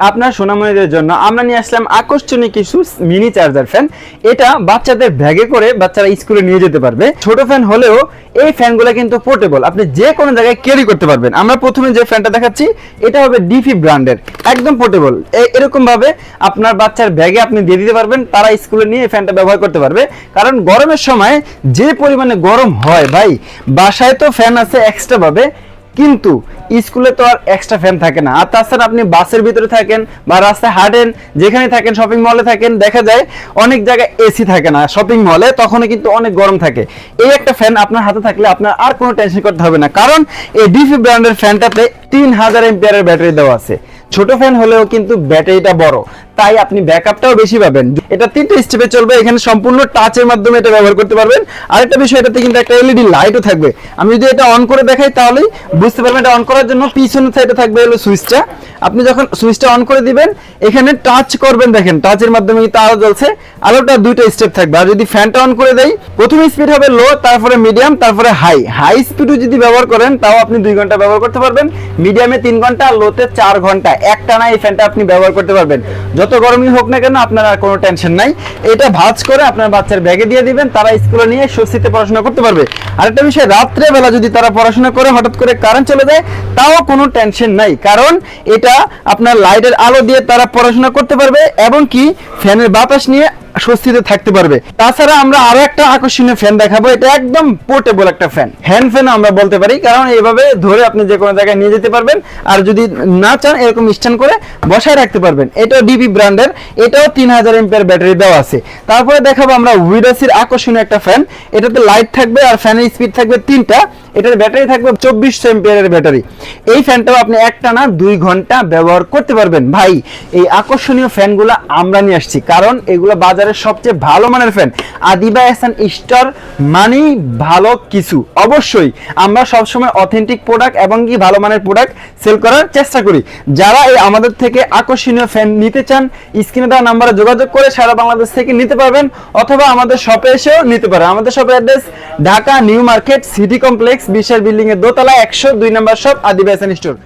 আপনার সোনামণিদের জন্য আমরা নিয়ে আসলাম আকর্ষণীয় কিছু মিনি চার্জার ফ্যান এটা বাচ্চাদের ব্যাগে করে বাচ্চারা স্কুলে নিয়ে যেতে পারবে। ছোট ফ্যান হলেও এই ফ্যানগুলো কিন্তু পোর্টেবল আপনি যে কোনো জায়গায় ক্যারি করতে পারবেন। আমরা প্রথমে যে ফ্যানটা দেখাচ্ছি, এটা হবে ডিফি ব্র্যান্ডের একদম পোর্টেবল এরকম ভাবে আপনার বাচ্চার ব্যাগে আপনি দিয়ে দিতে পারবেন। তারা স্কুলে নিয়ে এই ফ্যানটা ব্যবহার করতে পারবে। কারণ গরমের সময় যে পরিমাণে গরম হয় ভাই, বাসায় তো ফ্যান আছে এক্সট্রা ভাবে। কিন্তু স্কুলে তো আর এক্সট্রা ফ্যান থাকে না। আর তাছাড়া আপনি বাসের ভিতরে থাকেন বা রাস্তায় হাঁটেন যেখানে থাকেন শপিং মলে থাকেন, দেখা যায় অনেক জায়গায় এসি থাকে না। শপিং মলে তখনও কিন্তু অনেক গরম থাকে। এই একটা ফ্যান আপনার হাতে থাকলে আপনার আর কোনো টেনশন করতে হবে না। কারণ এই ডিফি ব্র্যান্ডের ফ্যানটাতে তিন হাজার এমপিয়ারের ব্যাটারি দেওয়া আছে। ছোট ফ্যান হলেও কিন্তু ব্যাটারিটা বড়। তাই আপনি ব্যাকআপটাও বেশি পাবেন। এটা তিনটে স্টেপে চলবে, এখানে সম্পূর্ণ টাচের মাধ্যমে এটা ব্যবহার করতে পারবেন। আরেকটা বিষয়, এটাতে কিন্তু একটা এলইডি লাইটও থাকবে। আমি যদি এটা অন করে দেখাই তাহলেই বুঝতে পারবেন এটা অন করার জন্য পিছনের সাইডে থাকবে হলো সুইচটা আপনি যখন সুইচটা অন করে দিবেন, এখানে টাচ করবেন, দেখেন টাচের মাধ্যমে কিন্তু আলো জ্বলছে। আলোটা দুইটা স্টেপ থাকবে। আর যদি ফ্যানটা অন করে দেই, প্রথম স্পিড হবে লো তারপরে মিডিয়াম তারপরে হাই হাই স্পিডও যদি ব্যবহার করেন, তাও আপনি দুই ঘণ্টা ব্যবহার করতে পারবেন। মিডিয়ামে তিন ঘণ্টা লোতে চার ঘণ্টা। একটানা এই ফ্যানটা আপনি ব্যবহার করতে পারবেন। যত গরমই হোক না কেন আপনার আর কোনো টেনশন নাই। এটা ভাঁজ করে আপনার বাচ্চার ব্যাগে দিয়ে দিবেন, তারা স্কুলে নিয়ে স্বস্তিতে পড়াশোনা করতে পারবে। আরেকটা বিষয় রাত্রে বেলা যদি তারা পড়াশোনা করে হঠাৎ করে কারেন্ট চলে যায়, তাও কোনো টেনশন নাই। কারণ এটা আপনার লাইটের আলো দিয়ে তারা পড়াশোনা করতে পারবে এবং কি ফ্যানের বাতাস নিয়ে স্বস্তিতে থাকতে পারবে। তাছাড়া আমরা আরও একটা আকর্ষণীয় ফ্যান দেখাবো, এটা একদম পোর্টেবল একটা ফ্যান হ্যান্ড ফ্যান আমরা বলতে পারি, কারণ এইভাবে ধরে আপনি যে কোনো জায়গায় নিয়ে যেতে পারবেন, আর যদি না চান এরকম স্ট্যান্ড করে বসায় রাখতে পারবেন। এটাও ডিবি ব্র্যান্ডের, এটাও তিন হাজার এমপের ব্যাটারি দেওয়া আছে। তারপরে দেখাবো আমরা উইডাসির আকর্ষণীয় একটা ফ্যান এটাতে লাইট থাকবে আর ফ্যানের স্পিড থাকবে তিনটা। এটার ব্যাটারি থাকবে এমপিয়ারের ব্যাটারি। এই ফ্যানটাও আপনি দুই ঘণ্টা ব্যবহার করতে পারবেন। ভাই, এই আকর্ষণীয় ফ্যানগুলো আমরা নিয়ে আসছি। কারণ এগুলো বাজারের সবচেয়ে ভালো মানের ফ্যান আদিবা এসান স্টার মানেই ভালো কিছু। অবশ্যই আমরা সবসময় অথেন্টিক প্রোডাক্ট এবং কি ভালো মানের প্রোডাক্ট সেল করার চেষ্টা করি। যারা এই আমাদের থেকে আকর্ষণীয় ফ্যান নিতে চান স্ক্রিনে দেওয়া নাম্বারে যোগাযোগ করে সারা বাংলাদেশ থেকে নিতে পারবেন, অথবা আমাদের শপে এসেও নিতে পারেন। আমাদের শপের address Dhaka new market city complex, বিশাল বিল্ডিং এর দোতলা, একশো দুই নম্বর শপ আদিবাসী স্টোর